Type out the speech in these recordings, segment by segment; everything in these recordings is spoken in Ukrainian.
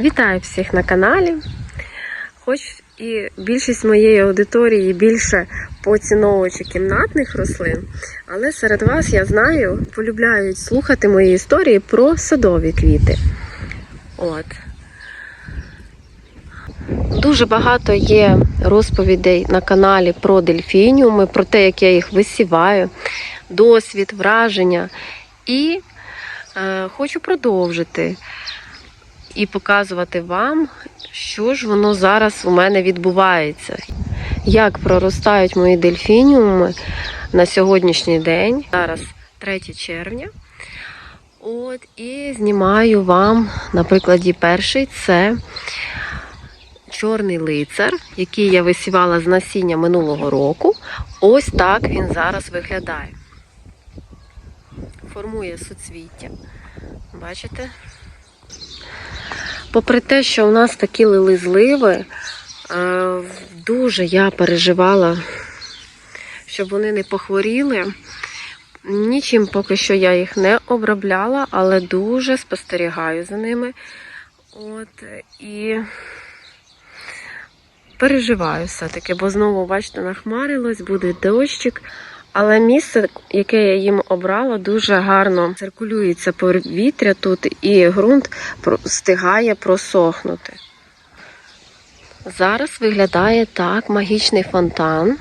Вітаю всіх на каналі. Хоч і більшість моєї аудиторії більше поціновувачі кімнатних рослин, але серед вас я знаю, полюбляють слухати мої історії про садові квіти. От. Дуже багато є розповідей на каналі про дельфініуми, про те, як я їх висіваю, досвід, враження. І е, хочу продовжити і показувати вам, що ж воно зараз у мене відбувається. Як проростають мої дельфініуми на сьогоднішній день. Зараз 3 червня. От, і знімаю вам, на прикладі перший, це чорний лицар, який я висівала з насіння минулого року. Ось так він зараз виглядає. Формує суцвіття. Бачите? Попри те, що у нас такі лили зливи, е, дуже я переживала, щоб вони не похворіли. Нічим поки що я їх не обробляла, але дуже спостерігаю за ними. От, і переживаю все-таки, бо знову, бачите, нахмарилось, буде дощик. Але місце, яке я їм обрала, дуже гарно циркулюється повітря тут, і ґрунт встигає просохнути. Зараз виглядає так магічний фонтан.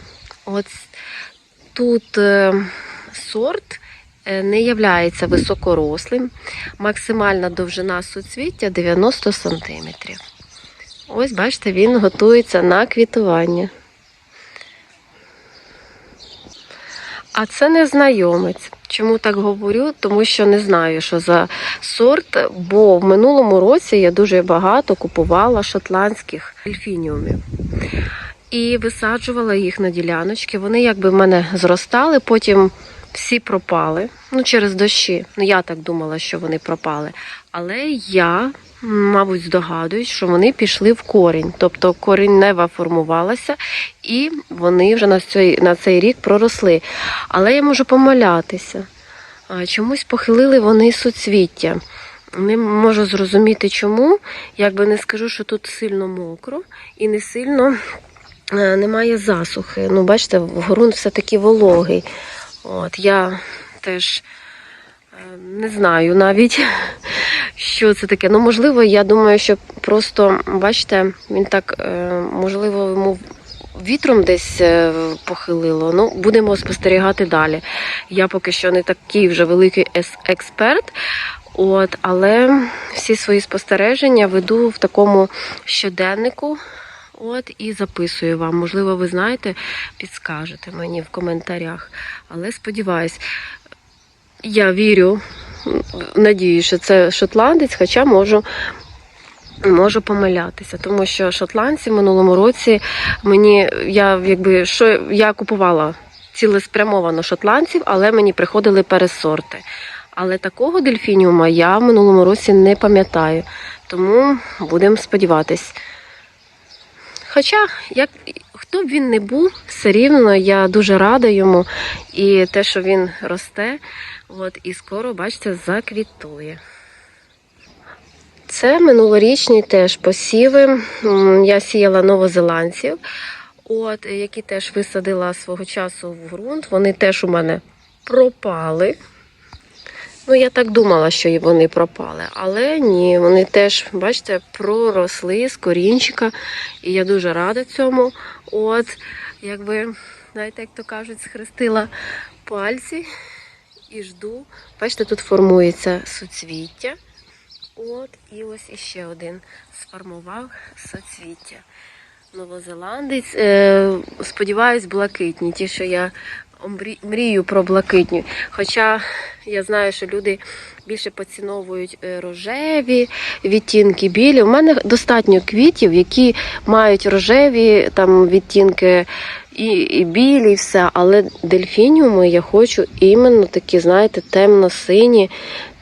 От тут е, сорт е, не являється високорослим. Максимальна довжина суцвіття 90 см. Ось, бачите, він готується на квітування. А це незнайомець. Чому так говорю? Тому що не знаю, що за сорт, бо в минулому році я дуже багато купувала шотландських дельфініумів. І висаджувала їх на діляночки. Вони якби в мене зростали, потім всі пропали. Ну, через дощі. Ну, я так думала, що вони пропали. Але я, мабуть, здогадуюсь, що вони пішли в корінь. Тобто корінева формувалася, і вони вже на цей, на цей рік проросли. Але я можу помилятися. Чомусь похилили вони суцвіття. Не можу зрозуміти, чому. Якби не скажу, що тут сильно мокро і не сильно е, немає засухи. Ну, бачите, ґрунт все-таки вологий. От, я теж е, не знаю навіть, що це таке. Ну, можливо, я думаю, що просто, бачите, він так, е, можливо, йому вітром десь е, похилило. Ну, будемо спостерігати далі. Я поки що не такий вже великий експерт. От, але всі свої спостереження веду в такому щоденнику. От і записую вам. Можливо, ви знаєте, підскажете мені в коментарях. Але сподіваюсь, я вірю, надію, що це шотландець, хоча можу. Можу помилятися, тому що шотландці в минулому році мені я якби що я купувала цілеспрямовано шотландців, але мені приходили пересорти. Але такого дельфініума я в минулому році не пам'ятаю. Тому будемо сподіватись. Хоча, як хто б він не був, все рівно я дуже рада йому і те, що він росте, от, і скоро, бачите, заквітує. Це минулорічні теж посіви. Я сіяла новозеландців, от, які теж висадила свого часу в ґрунт. Вони теж у мене пропали. Ну, я так думала, що вони пропали, але ні, вони теж, бачите, проросли з корінчика, і я дуже рада цьому. От, якби, знаєте, як то кажуть, схрестила пальці і жду. Бачите, тут формується суцвіття. От, і ось іще один сформував соцвіття. Новозеландець. Е, сподіваюсь, блакитні. Ті, що я мрію про блакитні. Хоча я знаю, що люди більше поціновують е, рожеві відтінки, білі. У мене достатньо квітів, які мають рожеві там відтінки і, і білі, і все. Але дельфініуми я хочу іменно такі, знаєте, темно-сині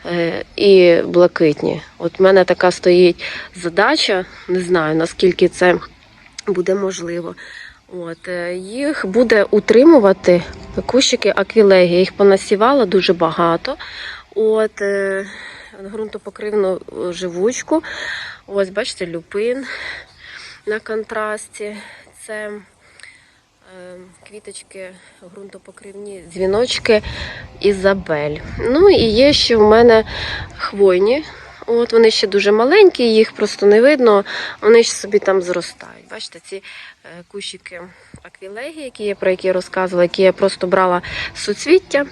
е, і блакитні. От в мене така стоїть задача, не знаю наскільки це буде можливо. От, е, їх буде утримувати кущики аквілегії. Їх понасівала дуже багато. От, ґрунтопокривну е, живучку. Ось, бачите, люпин на контрасті. Це е, квіточки ґрунтопокривні, дзвіночки Ізабель. Ну і є ще в мене хвойні. От вони ще дуже маленькі, їх просто не видно, вони ж собі там зростають. Бачите, ці кущики аквілегії, які я про які я розказувала, які я просто брала з суцвіття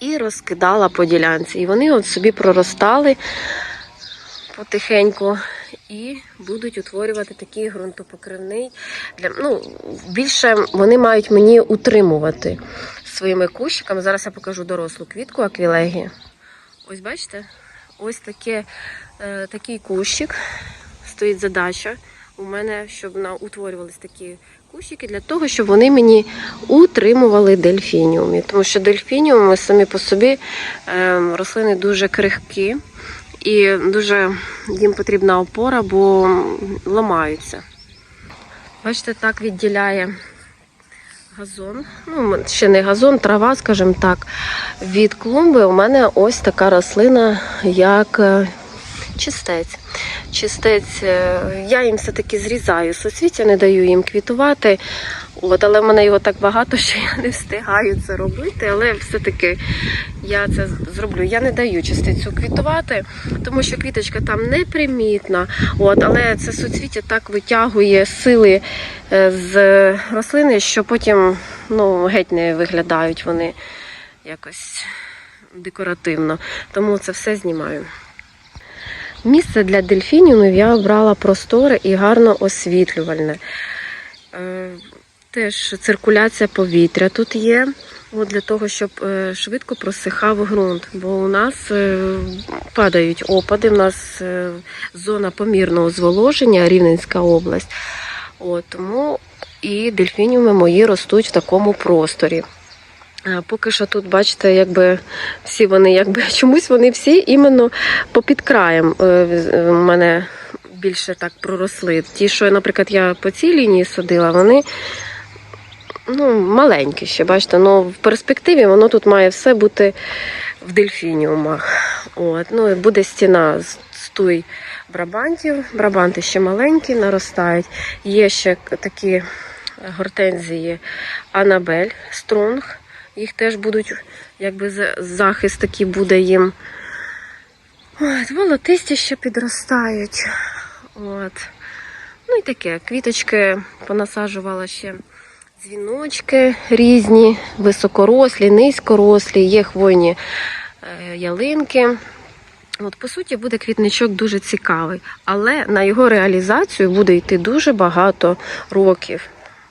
і розкидала по ділянці. І вони от собі проростали потихеньку і будуть утворювати такий ґрунтопокривний. Для, ну, більше вони мають мені утримувати своїми кущиками. Зараз я покажу дорослу квітку аквілегії. Ось бачите, ось таке, е, такий кущик. Стоїть задача у мене, щоб на, утворювались такі кущики для того, щоб вони мені утримували дельфініуми. Тому що дельфініуми самі по собі е, рослини дуже крихкі і дуже їм потрібна опора, бо ламаються. Бачите, так відділяє газон. Ну, ще не газон, трава, скажімо так. Від клумби у мене ось така рослина, як е, чистець. Чистець, е, я їм все-таки зрізаю соцвіття, не даю їм квітувати. От, але в мене його так багато, що я не встигаю це робити. Але все-таки я це зроблю. Я не даю частицю квітувати, тому що квіточка там непримітна. От, але це суцвіття так витягує сили е, з рослини, що потім ну, геть не виглядають вони якось декоративно. Тому це все знімаю. Місце для дельфініумів я обрала просторе і гарно освітлювальне. Е, Теж циркуляція повітря тут є. Для того, щоб е, швидко просихав ґрунт, бо у нас е, падають опади, у нас зона помірного зволоження, Рівненська область. От, тому і дельфініуми мої ростуть в такому просторі. Е, Поки що тут, бачите, якби всі вони, якби чомусь вони всі іменно попід краєм е, у мене більше так проросли. Ті, що, наприклад, я по цій лінії садила, вони ну, маленькі ще, бачите, але в перспективі воно тут має все бути в дельфініумах. От, ну, буде стіна з туй брабантів. Брабанти ще маленькі, наростають. Є ще такі гортензії Анабель Стронг. Їх теж будуть, якби захист такий буде їм. От, волотисті ще підростають. От. Ну і таке, квіточки понасаджувала ще дзвіночки різні, високорослі, низькорослі, є хвойні е, ялинки. От, по суті, буде квітничок дуже цікавий, але на його реалізацію буде йти дуже багато років,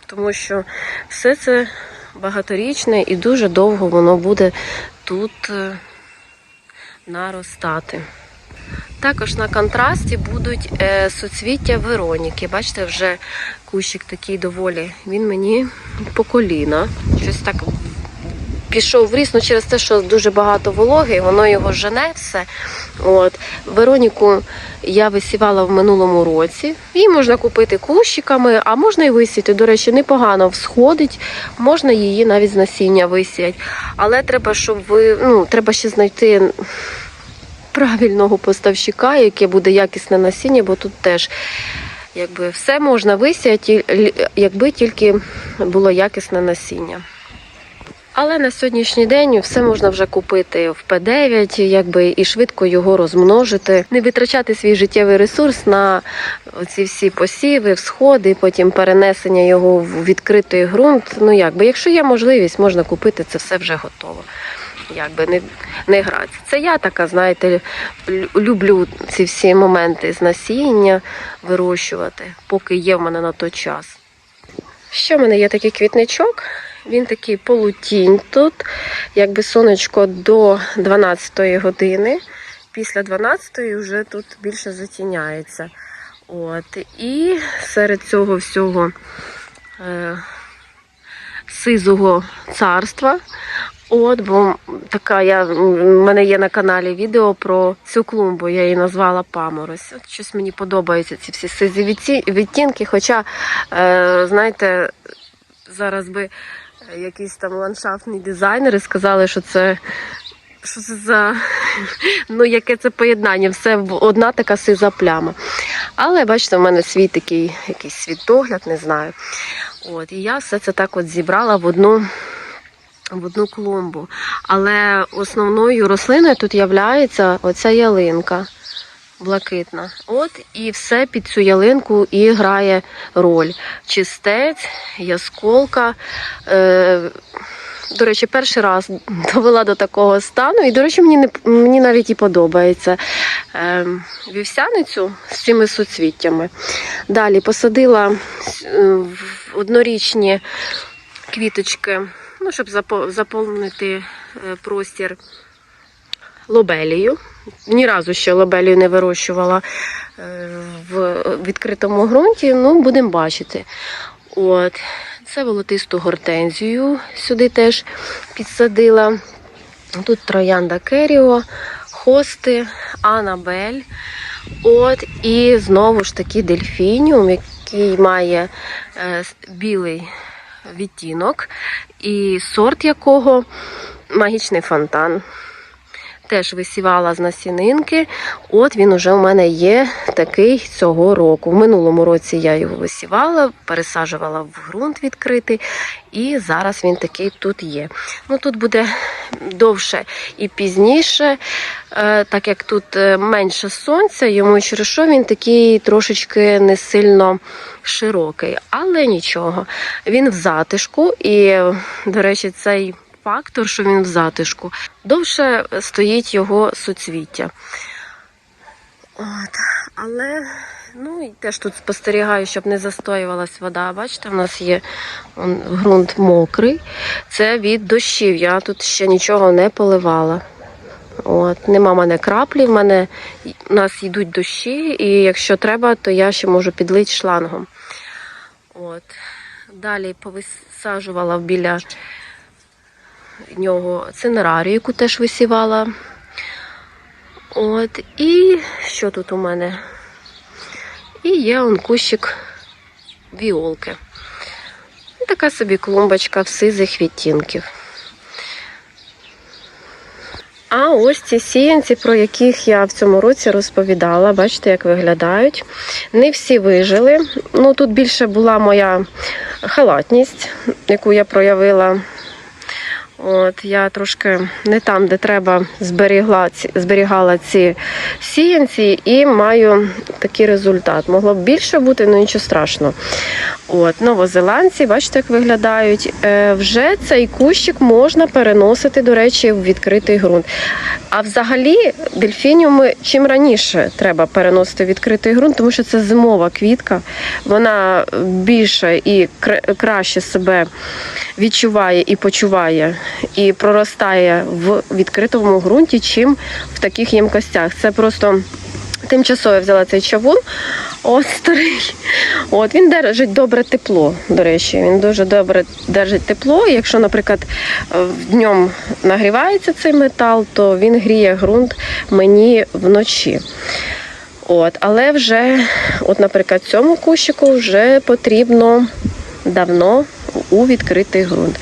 тому що все це багаторічне і дуже довго воно буде тут е, наростати. Також на контрасті будуть соцвіття Вероніки. Бачите, вже кущик такий доволі. Він мені по коліна. Щось так пішов в ріс, ну через те, що дуже багато вологи, воно його жене все. От. Вероніку я висівала в минулому році. Її можна купити кущиками, а можна і висіяти. До речі, непогано всходить, можна її навіть з насіння висіяти. Але треба, щоб ви ну, треба ще знайти правильного поставщика, яке буде якісне насіння, бо тут теж якби все можна висіяти, якби тільки було якісне насіння. Але на сьогоднішній день все можна вже купити в П9, якби і швидко його розмножити, не витрачати свій життєвий ресурс на ці всі посіви, всходи, потім перенесення його в відкритий ґрунт. Ну якби, якщо є можливість, можна купити це все вже готово. Якби не, не грати. Це я така, знаєте, люблю ці всі моменти з насіння вирощувати, поки є в мене на той час. Ще в мене є такий квітничок. Він такий полутінь тут, якби сонечко до 12 години. Після 12 вже тут більше затіняється. От. І серед цього всього е, сизого царства. От, бо така я в мене є на каналі відео про цю клумбу, я її назвала Паморозь. От щось мені подобаються ці всі сизі відтінки. Хоча, е, знаєте, зараз би якісь там ландшафтні дизайнери сказали, що це що це за ну, яке це поєднання, все одна така сиза пляма. Але бачите, в мене свій такий якийсь світогляд, не знаю. От, і я все це так от зібрала в одну, в одну клумбу. Але основною рослиною тут є оця ялинка блакитна. От і все під цю ялинку і грає роль. Чистець, ясколка. Е, до речі, перший раз довела до такого стану, і, до речі, мені не мені навіть і подобається е, вівсяницю з цими суцвіттями. Далі посадила е, однорічні квіточки, ну, щоб заповнити е, простір лобелію. Ні разу ще лобелію не вирощувала е, в відкритому ґрунті, ну будемо бачити. От. Це волотисту гортензію сюди теж підсадила. Тут троянда Керіо, хости, Анабель. От, і знову ж таки дельфініум, який має е, білий відтінок, і сорт якого магічний фонтан. Теж висівала з насінинки. От він уже у мене є такий цього року. В минулому році я його висівала, пересаджувала в ґрунт відкритий, і зараз він такий тут є. Ну тут буде довше і пізніше, е, так як тут е, менше сонця, йому через що він такий трошечки не сильно широкий, але нічого. Він в затишку, і, до речі, цей фактор, що він в затишку, довше стоїть його суцвіття. От. Але ну, і теж тут спостерігаю, щоб не застоювалась вода. Бачите, в нас є он, ґрунт мокрий. Це від дощів. Я тут ще нічого не поливала. От, нема в мене краплі, в мене у нас йдуть дощі, і якщо треба, то я ще можу підлити шлангом. От. Далі повисаджувала біля нього цинерарію, яку теж висівала. От, і що тут у мене? І є он кущик віолки. Така собі клумбочка в сизих відтінків. А ось ці сіянці, про яких я в цьому році розповідала, бачите, як виглядають. Не всі вижили. Ну, тут більше була моя халатність, яку я проявила. От, я трошки не там, де треба, зберігла, зберігала ці сіянці і маю такий результат. Могло б більше бути, але нічого страшного. От, новозеландці, бачите, як виглядають. Е, вже цей кущик можна переносити, до речі, в відкритий ґрунт. А взагалі дельфініуми чим раніше треба переносити в відкритий ґрунт, тому що це зимова квітка, вона більше і кра- краще себе відчуває і почуває, і проростає в відкритому ґрунті, чим в таких ємкостях. Це просто тимчасово я взяла цей чавун. От старий. От він держить добре тепло. До речі, він дуже добре держить тепло. Якщо, наприклад, е, днем нагрівається цей метал, то він гріє ґрунт мені вночі. От, але вже, от, наприклад, цьому кущику вже потрібно давно у відкритий ґрунт.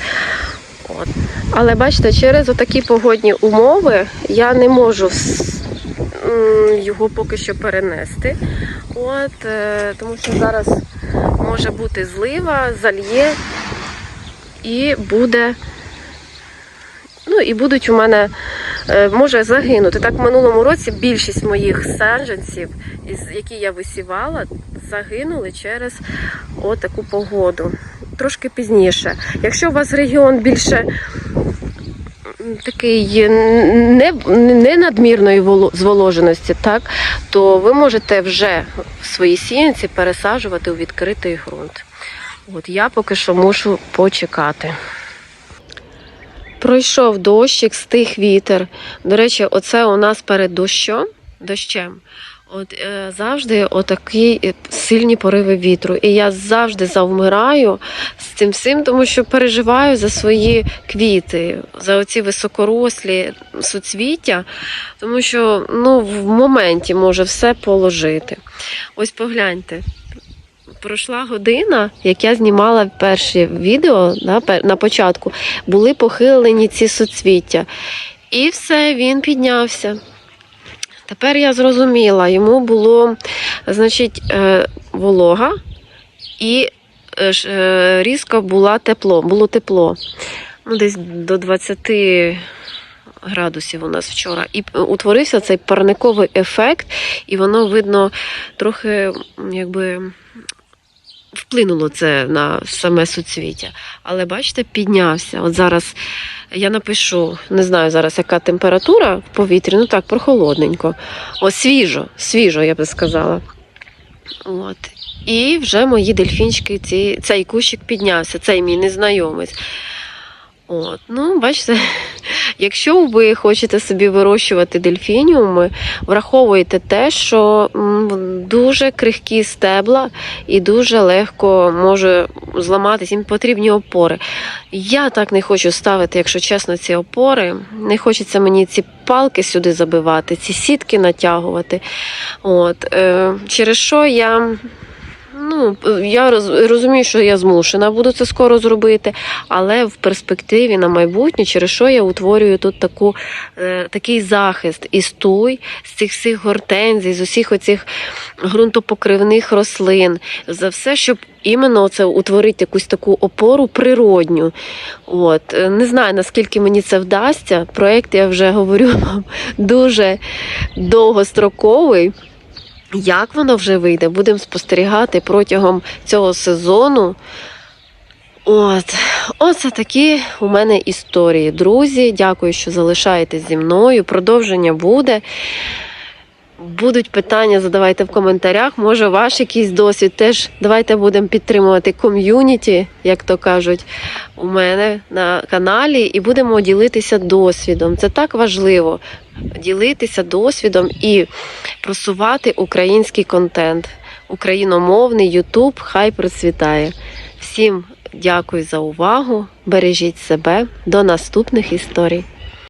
Але бачите, через отакі погодні умови я не можу його поки що перенести. От, е, тому що зараз може бути злива, зальє і буде. Ну і будуть у мене е, може загинути. Так в минулому році більшість моїх саджанців, які я висівала, загинули через отаку погоду. Трошки пізніше. Якщо у вас регіон більше такий не, не надмірної зволоженості, так, то ви можете вже свої сіянці пересаджувати у відкритий ґрунт. От я поки що мушу почекати. Пройшов дощик, стих вітер. До речі, оце у нас перед дощом, дощем. От е, завжди отакі е, сильні пориви вітру. І я завжди завмираю з цим всім, тому що переживаю за свої квіти, за оці високорослі суцвіття, тому що ну, в моменті може все положити. Ось погляньте. Пройшла година, як я знімала перші відео да, на початку, були похилені ці соцвіття. І все, він піднявся. Тепер я зрозуміла, йому було, значить, е, волога і е, е, різко була тепло, було тепло. Ну, десь до 20 градусів у нас вчора. І утворився цей парниковий ефект, і воно видно трохи якби. Вплинуло це на саме суцвіття. Але бачите, піднявся. От зараз я напишу, не знаю зараз, яка температура в повітрі, ну так, прохолодненько. О, свіжо, свіжо, я би сказала. От. І вже мої дельфінчики, ці, цей кущик піднявся, цей мій незнайомець. От, ну, бачите, якщо ви хочете собі вирощувати дельфініуми, враховуйте те, що дуже крихкі стебла і дуже легко може зламатись, їм потрібні опори. Я так не хочу ставити, якщо чесно, ці опори. Не хочеться мені ці палки сюди забивати, ці сітки натягувати. От, е, через що я. Ну, я розумію, що я змушена буду це скоро зробити, але в перспективі на майбутнє, через що я утворюю тут таку, е, такий захист і стуй з цих всіх гортензій, з усіх оцих ґрунтопокривних рослин, за все, щоб іменно це утворити якусь таку опору природню. От. Не знаю, наскільки мені це вдасться. Проєкт, я вже говорю вам, дуже довгостроковий. Як воно вже вийде, будемо спостерігати протягом цього сезону. От, оце такі у мене історії. Друзі, дякую, що залишаєтесь зі мною. Продовження буде. Будуть питання, задавайте в коментарях. Може, ваш якийсь досвід теж давайте будемо підтримувати ком'юніті, як то кажуть, у мене на каналі, і будемо ділитися досвідом. Це так важливо ділитися досвідом і просувати український контент. Україномовний Ютуб хай процвітає. Всім дякую за увагу. Бережіть себе. До наступних історій.